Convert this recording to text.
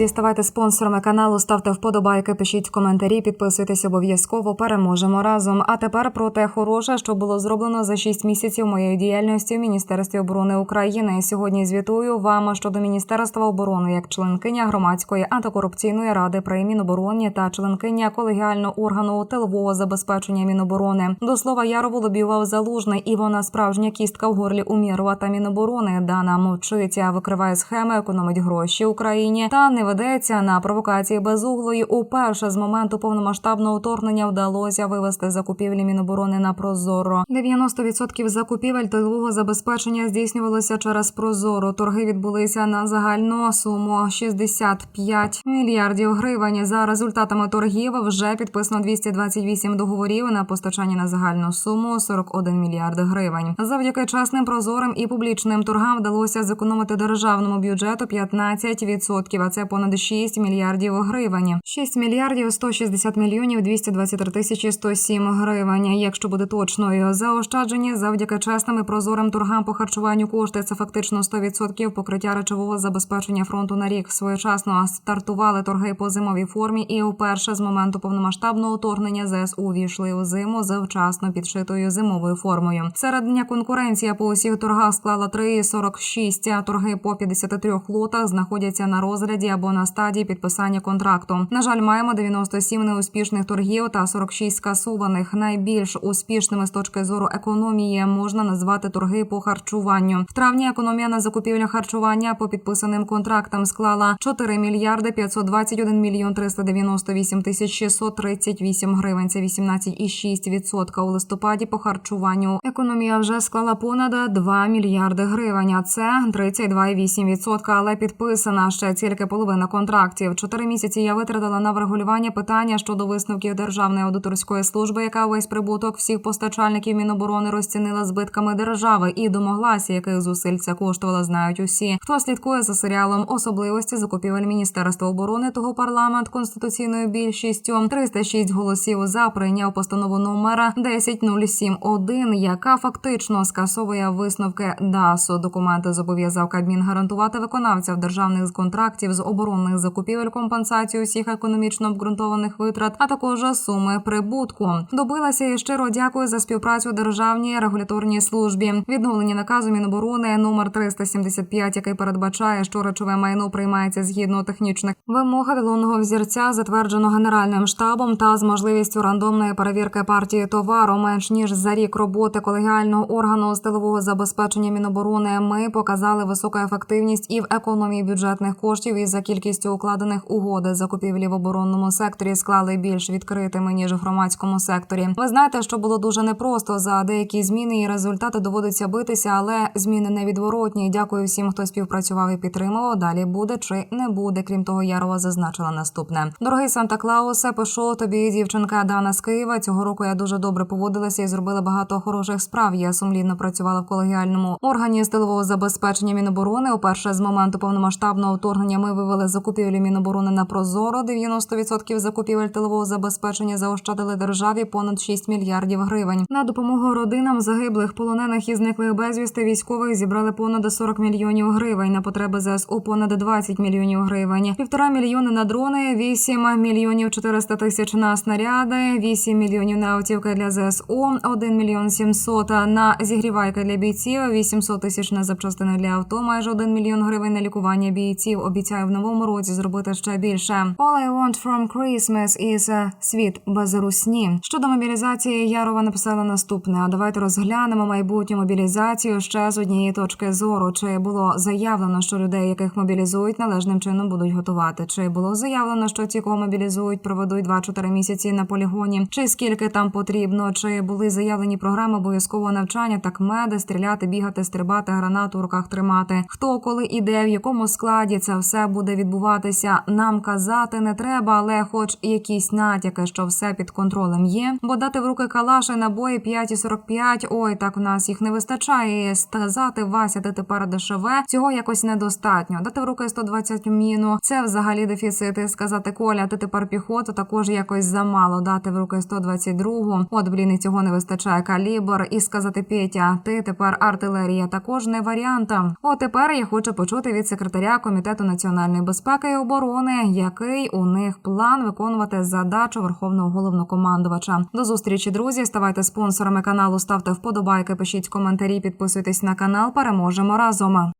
Друзі, ставайте спонсорами каналу, ставте вподобайки, пишіть коментарі, підписуйтесь обов'язково. Переможемо разом. А тепер про те хороше, що було зроблено за 6 місяців моєї діяльності в Міністерстві оборони України. Сьогодні звітую вам щодо Міністерства оборони як членкиня громадської антикорупційної ради при Мінобороні та членкиня колегіального органу тилового забезпечення Міноборони. До слова Ярову лобіював залужний, і вона справжня кістка в горлі Умірова та Міноборони. Дана мовчиця викриває схеми, економить гроші Україні та не ведеться на провокації безуглої. Уперше з моменту повномасштабного вторгнення вдалося вивести закупівлі Міноборони на Прозоро. 90% закупівель тилового забезпечення здійснювалося через Прозоро. Торги відбулися на загальну суму 65 мільярдів гривень. За результатами торгів вже підписано 228 договорів на постачання на загальну суму 41 мільярд гривень. Завдяки чесним прозорим і публічним торгам вдалося зекономити державному бюджету 15%, а це понад 6 мільярдів гривень. 6 мільярдів 160 мільйонів 223 тисячі 107 гривень. Якщо буде точною, заощаджені завдяки чесним і прозорим торгам по харчуванню кошти. Це фактично 100% покриття речового забезпечення фронту на рік. Своєчасно стартували торги по зимовій формі, і уперше з моменту повномасштабного вторгнення ЗСУ війшли у зиму за вчасно підшитою зимовою формою. Серед дня конкуренція по усіх торгах склала 3,46, а торги по 53 лотах знаходяться на розгляді або на стадії підписання контракту. На жаль, маємо 97 неуспішних торгів та 46 скасованих. Найбільш успішними з точки зору економії можна назвати торги по харчуванню. В травні економія на закупівлю харчування по підписаним контрактам склала 4 мільярди 521 мільйон 398 тисяч 638 гривень. Це 18,6%. У листопаді по харчуванню економія вже склала понад 2 мільярди гривень. А це 32,8%. Але підписана ще тільки половина контрактів. Чотири місяці я витратила на врегулювання питання щодо висновків Державної аудиторської служби, яка весь прибуток всіх постачальників Міноборони розцінила збитками держави і домоглася, яких зусиль це коштувала, знають усі. Хто слідкує за серіалом особливості закупівель Міністерства оборони того парламент конституційною більшістю 306 голосів за прийняв постанову номера 10071, яка фактично скасовує висновки ДАСу. Документи зобов'язав Кабмін гарантувати виконавців державних контрактів з оборонних закупівель компенсацію всіх економічно обґрунтованих витрат, а також суми прибутку. Добилася і щиро дякую за співпрацю державній регуляторній службі. Відновлення наказу Міноборони номер 375, який передбачає, що речове майно приймається згідно технічних вимог еталонного взірця, затверджено генеральним штабом та з можливістю рандомної перевірки партії товару менш ніж за рік роботи колегіального органу з тилового забезпечення Міноборони. Ми показали високу ефективність і в економії бюджетних коштів і за кількістю укладених угод закупівлі в оборонному секторі склали більш відкритими ніж в громадському секторі. Ви знаєте, що було дуже непросто за деякі зміни і результати доводиться битися, але зміни невідворотні. Дякую всім, хто співпрацював і підтримував. Далі буде чи не буде. Крім того, Ярова зазначила наступне. Дорогий Санта Клаусе, пишу тобі, дівчинка Дана з Києва. Цього року я дуже добре поводилася і зробила багато хороших справ. Я сумлінно працювала в колегіальному органі стилового забезпечення Міноборони. Уперше з моменту повномасштабного вторгнення ми вивели закупівлі Міноборони на Прозоро. 90% закупівель тилового забезпечення заощадили державі понад 6 мільярдів гривень. На допомогу родинам загиблих, полонених і зниклих безвісти військових зібрали понад 40 мільйонів гривень. На потреби ЗСУ понад 20 мільйонів гривень. Півтора мільйони на дрони, 8 мільйонів 400 тисяч на снаряди, 8 мільйонів на автівки для ЗСУ, 1 мільйон 700 на зігрівайки для бійців, 800 тисяч на запчастини для авто, майже 1 мільйон гривень на лікування бійців. Обіцяю в новому році зробити ще більше. All I want from Christmas is світ без русні. Щодо мобілізації, Ярова написала наступне. А давайте розглянемо майбутню мобілізацію ще з однієї точки зору. Чи було заявлено, що людей, яких мобілізують, належним чином будуть готувати? Чи було заявлено, що ті, кого мобілізують, проведуть 2-4 місяці на полігоні? Чи скільки там потрібно? Чи були заявлені програми обов'язкового навчання, так меди, стріляти, бігати, стрибати, гранату в руках тримати? Хто коли іде, в якому складі це все буде відбуватися? Нам казати не треба, але хоч якісь натяки, що все під контролем є. Бо дати в руки калаші набої 5,45, ой, так в нас їх не вистачає. Сказати Вася, ти тепер дешеве. Цього якось недостатньо. Дати в руки 120 міну. Це взагалі дефіцити. Сказати Коля, ти тепер піхота, також якось замало. Дати в руки 122. От блін, і цього не вистачає калібр. І сказати Петя, ти тепер артилерія. Також не варіанта. От тепер я хочу почути від секретаря комітету національної безпеки і оборони, який у них план виконувати задачу верховного головнокомандувача. До зустрічі, друзі. Ставайте спонсорами каналу, ставте вподобайки, пишіть коментарі, підписуйтесь на канал. Переможемо разом.